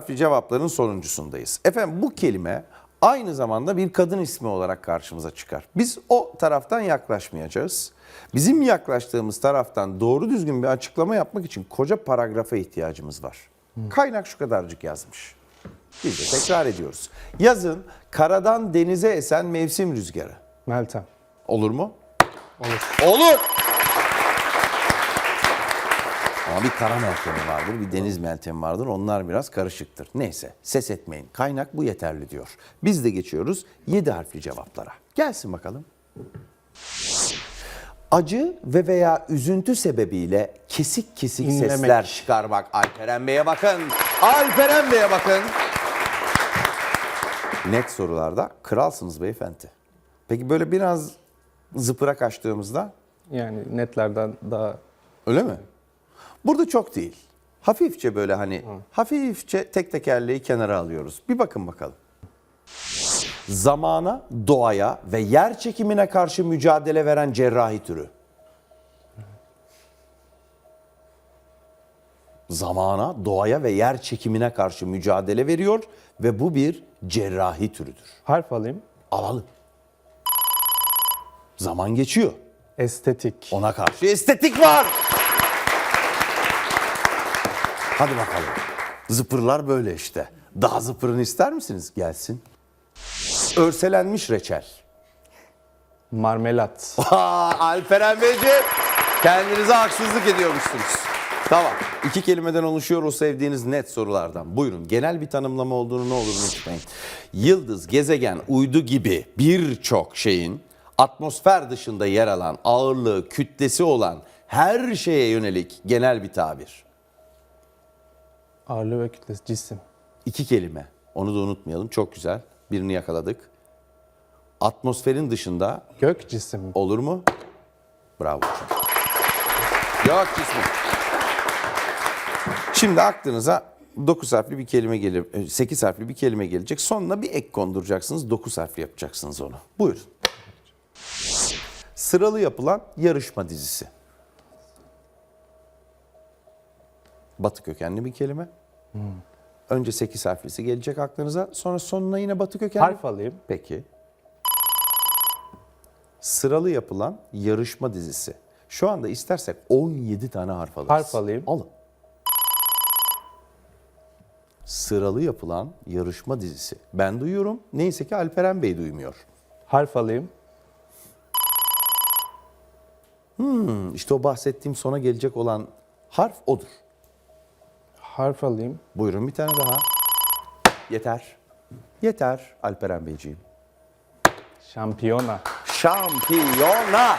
harfli cevapların sonuncusundayız. Efendim bu kelime aynı zamanda bir kadın ismi olarak karşımıza çıkar. Biz o taraftan yaklaşmayacağız. Bizim yaklaştığımız taraftan doğru düzgün bir açıklama yapmak için koca paragrafa ihtiyacımız var. Kaynak şu kadarcık yazmış. Biz de tekrar ediyoruz. Yazın karadan denize esen mevsim rüzgarı. Meltem. Olur mu? Olur. Olur. Ama bir kara meltemi vardır, bir deniz meltemi vardır. Onlar biraz karışıktır. Neyse, ses etmeyin. Kaynak bu yeterli diyor. Biz de geçiyoruz 7 harfli cevaplara. Gelsin bakalım. Acı ve veya üzüntü sebebiyle kesik kesik İnlemek. sesler çıkarmak. Alperen Bey'e bakın. Alperen Bey'e bakın. Net sorularda kralsınız beyefendi. Peki böyle biraz zıpıra kaçtığımızda Yani netlerden daha Öyle mi? Burada çok değil. Hafifçe böyle hani hafifçe tek tekerleği kenara alıyoruz. Bir bakın bakalım. Zamana, doğaya ve yer çekimine karşı mücadele veren cerrahi türü. Zamana, doğaya ve yer çekimine karşı mücadele veriyor ve bu bir cerrahi türüdür. harf alayım. Alalım. Zaman geçiyor. Estetik. Ona karşı estetik var. Hadi bakalım. Zıpırlar böyle işte. Daha zıpırını ister misiniz? Gelsin. Örselenmiş reçel. Marmelat. Aa, Alperen Beyciğim, kendinize haksızlık ediyormuşsunuz. Tamam. İki kelimeden oluşuyor o sevdiğiniz net sorulardan. Buyurun. Genel bir tanımlama olduğunu ne olur unutmayın. Yıldız, gezegen, uydu gibi birçok şeyin atmosfer dışında yer alan, ağırlığı, kütlesi olan her şeye yönelik genel bir tabir. Ağırlığı ve kütlesi. Cisim. İki kelime. Onu da unutmayalım. Çok güzel. Birini yakaladık. Atmosferin dışında Gök cisim. Olur mu? Bravo. Yok cismi. Şimdi aklınıza 9 harfli bir kelime gelir, 8 harfli bir kelime gelecek. Sonuna bir ek konduracaksınız. 9 harfli yapacaksınız onu. Buyurun. Sıralı yapılan yarışma dizisi. Batı kökenli bir kelime. Önce 8 harflisi gelecek aklınıza. Sonra sonuna yine batı kökenli. Harf alayım. Peki. Sıralı yapılan yarışma dizisi. Şu anda istersek 17 tane harf alırız. Harf alayım. Alın. Sıralı yapılan yarışma dizisi. Ben duyuyorum. Neyse ki Alperen Bey duymuyor. Harf alayım. Hmm, işte o bahsettiğim sona gelecek olan harf odur. Harf alayım. Buyurun bir tane daha. Yeter. Yeter Alperen Beyciğim. Şampiyona. şampiyona.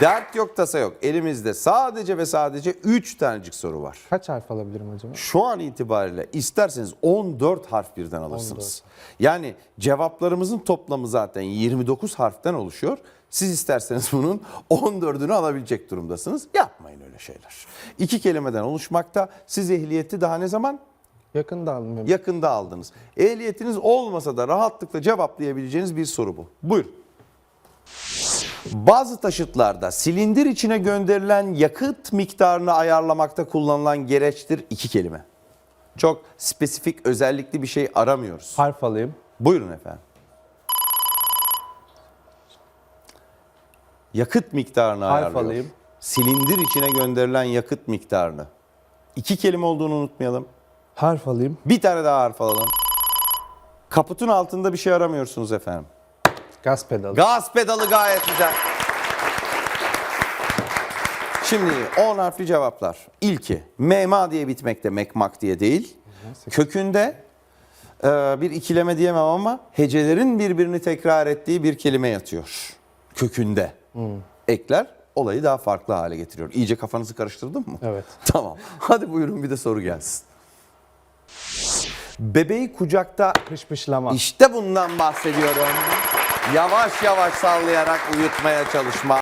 Dert yok tasa yok. Elimizde sadece ve sadece 3 tanecik soru var. Kaç harf alabilirim acaba? Şu an itibariyle isterseniz 14 harf birden alırsınız. Yani cevaplarımızın toplamı zaten 29 harften oluşuyor. Siz isterseniz bunun 14'ünü alabilecek durumdasınız. Yapmayın öyle şeyler. İki kelimeden oluşmakta. Siz ehliyeti daha ne zaman? Yakında aldım. yakında aldınız. Ehliyetiniz olmasa da rahatlıkla cevaplayabileceğiniz bir soru bu. Buyurun. Bazı taşıtlarda silindir içine gönderilen yakıt miktarını ayarlamakta kullanılan gereçtir iki kelime. Çok spesifik özellikli bir şey aramıyoruz. Harf alayım. Buyurun efendim. Yakıt miktarını Harf ayarlıyor. alayım. Silindir içine gönderilen yakıt miktarını. İki kelime olduğunu unutmayalım. Harf alayım. Bir tane daha harf alalım. Kaputun altında bir şey aramıyorsunuz efendim. Gaz pedalı. Gaz pedalı gayet güzel. Şimdi 10 harfli cevaplar. İlki mema diye bitmekte mekmak diye değil. Kökünde e, bir ikileme diyemem ama hecelerin birbirini tekrar ettiği bir kelime yatıyor. Kökünde. Ekler olayı daha farklı hale getiriyor. İyice kafanızı karıştırdım mı? Evet. Tamam. Hadi buyurun bir de soru gelsin. Bebeği kucakta Pışpışlama. işte bundan bahsediyorum. Yavaş yavaş sallayarak uyutmaya çalışma.